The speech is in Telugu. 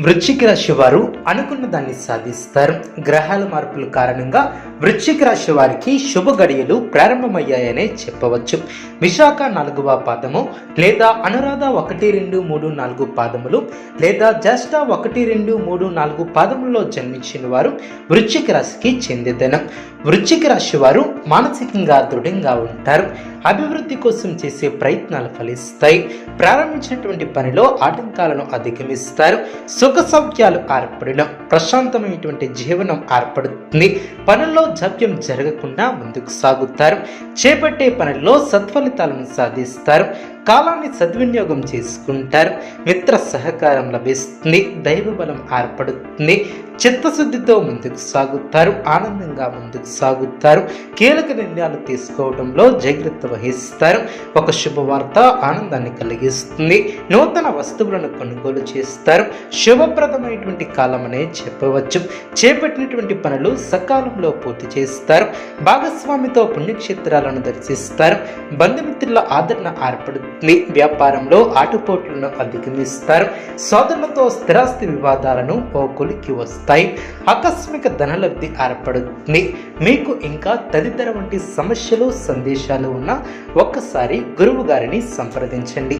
వృశ్చిక రాశి వారు అనుకున్న దాన్ని సాధిస్తారు. గ్రహాల మార్పుల కారణంగా వృశ్చిక రాశి వారికి శుభ గడియలు ప్రారంభమయ్యాయనే చెప్పవచ్చు. విశాఖ నాలుగవ పాదము లేదా అనురాధ ఒకటి రెండు మూడు నాలుగు పాదములు లేదా జ్యేష్ఠ ఒకటి రెండు మూడు నాలుగు పాదములలో జన్మించిన వారు వృశ్చిక రాశికి చెందిదనం వృశ్చిక రాశి వారు మానసికంగా దృఢంగా ఉంటారు. అభివృద్ధి కోసం చేసే ప్రయత్నాలు ఫలిస్తాయి. ప్రారంభించినటువంటి పనిలో ఆటంకాలను అధిగమిస్తారు. సుఖ సౌఖ్యాలు ఏర్పడడం ప్రశాంతమైనటువంటి జీవనం ఏర్పడుతుంది. పనుల్లో జాప్యం జరగకుండా ముందుకు సాగుతారు. చేపట్టే పనుల్లో సత్ఫలితాలను సాధిస్తారు. కాలాన్ని సద్వినియోగం చేసుకుంటారు. మిత్ర సహకారం లభిస్తుంది. దైవ బలం ఏర్పడుతుంది. చిత్తశుద్ధితో ముందుకు సాగుతారు. ఆనందంగా ముందుకు సాగుతారు. కీలక నిర్ణయాలు తీసుకోవడంలో జాగ్రత్త వహిస్తారు. ఒక శుభవార్త ఆనందాన్ని కలిగిస్తుంది. నూతన వస్తువులను కొనుగోలు చేస్తారు. శుభప్రదమైనటువంటి కాలం అనే చెప్పవచ్చు. చేపట్టినటువంటి పనులు సకాలంలో పూర్తి చేస్తారు. భాగస్వామితో పుణ్యక్షేత్రాలను దర్శిస్తారు. బంధుమిత్రుల ఆదరణ ఏర్పడుతుంది. మీ వ్యాపారంలో ఆటుపోట్లను అధిగమిస్తారు. సోదరులతో స్థిరాస్తి వివాదాలను ఓ కొలికి వస్తాయి. ఆకస్మిక ధనలబ్ధి ఏర్పడుతుంది. మీకు ఇంకా తదితర వంటి సమస్యలు సందేశాలు ఉన్న ఒక్కసారి గురువు గారిని సంప్రదించండి.